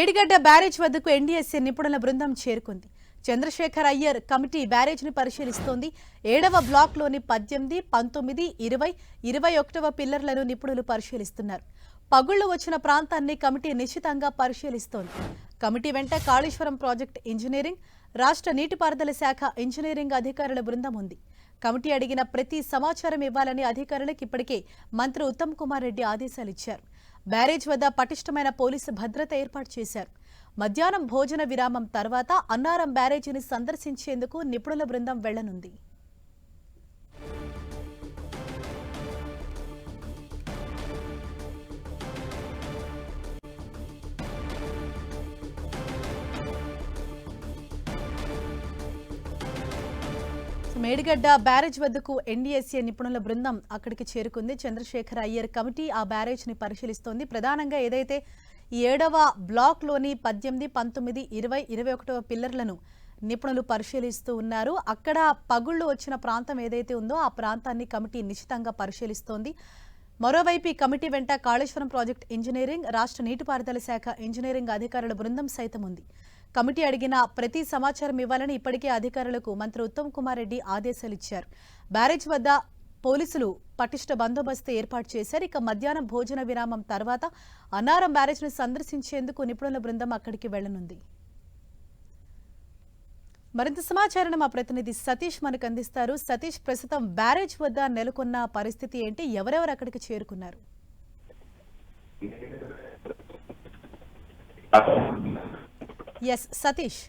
ఏడిగడ్డ barrage వద్దకు NDSA నిపుణుల బృందం చేరుకుంది. చంద్రశేఖర్ అయ్యర్ కమిటీ బ్యారేజ్ను పరిశీలిస్తోంది. ఏడవ బ్లాక్లోని పద్దెనిమిది పంతొమ్మిది ఇరవై ఇరవై ఒకటవ పిల్లర్లను నిపుణులు పరిశీలిస్తున్నారు. పగుళ్ళు వచ్చిన ప్రాంతాన్ని కమిటీ నిశ్చితంగా పరిశీలిస్తోంది. కమిటీ వెంట కాళేశ్వరం ప్రాజెక్ట్ ఇంజనీరింగ్ రాష్ట్ర నీటిపారుదల శాఖ ఇంజనీరింగ్ అధికారుల బృందం ఉంది. కమిటీ అడిగిన ప్రతి సమాచారం ఇవ్వాలని అధికారులకు ఇప్పటికే మంత్రి ఉత్తమ్ కుమార్ రెడ్డి ఆదేశాలు ఇచ్చారు. బ్యారేజ్ వద్ద పటిష్టమైన పోలీసు భద్రత ఏర్పాటు చేశారు. మధ్యాహ్నం భోజన విరామం తర్వాత అన్నారం బ్యారేజీని సందర్శించేందుకు నిపుణుల బృందం వెళ్ళనుంది. మేడిగడ్డ బ్యారేజ్ వద్దకు ఎన్డీఎస్ఏ నిపుణుల బృందం అక్కడికి చేరుకుంది. చంద్రశేఖర్ అయ్యర్ కమిటీ ఆ బ్యారేజ్ని పరిశీలిస్తోంది. ప్రధానంగా ఏదైతే ఏడవ బ్లాక్లోని పద్దెనిమిది పంతొమ్మిది ఇరవై ఇరవై ఒకటవ పిల్లర్లను నిపుణులు పరిశీలిస్తూ ఉన్నారు. అక్కడ పగుళ్ళు వచ్చిన ప్రాంతం ఏదైతే ఉందో ఆ ప్రాంతాన్ని కమిటీ నిశితంగా పరిశీలిస్తోంది. మరోవైపు ఈ కమిటీ వెంట కాళేశ్వరం ప్రాజెక్ట్ ఇంజనీరింగ్ రాష్ట్ర నీటిపారుదల శాఖ ఇంజనీరింగ్ అధికారుల బృందం సైతం ఉంది. కమిటీ అడిగిన ప్రతి సమాచారం ఇవ్వాలని ఇప్పటికే అధికారులకు మంత్రి ఉత్తమ్ కుమార్ రెడ్డి ఆదేశాలు ఇచ్చారు. బ్యారేజ్ వద్ద పోలీసులు పటిష్ట బందోబస్తు ఏర్పాటు చేశారు. ఇక మధ్యాహ్నం భోజన విరామం తర్వాత అన్నారం బ్యారేజ్ను సందర్శించేందుకు నిపుణుల బృందం అక్కడికి వెళ్ళనుంది మరింత సమాచారాన్ని మా ప్రతినిధి సతీష్ మనకు అందిస్తారు. సతీష్ ప్రస్తుతం బ్యారేజ్ వద్ద నెలకొన్న పరిస్థితి ఏంటి? ఎవరెవరు అక్కడికి చేరుకున్నారు? ఎస్ సతీష్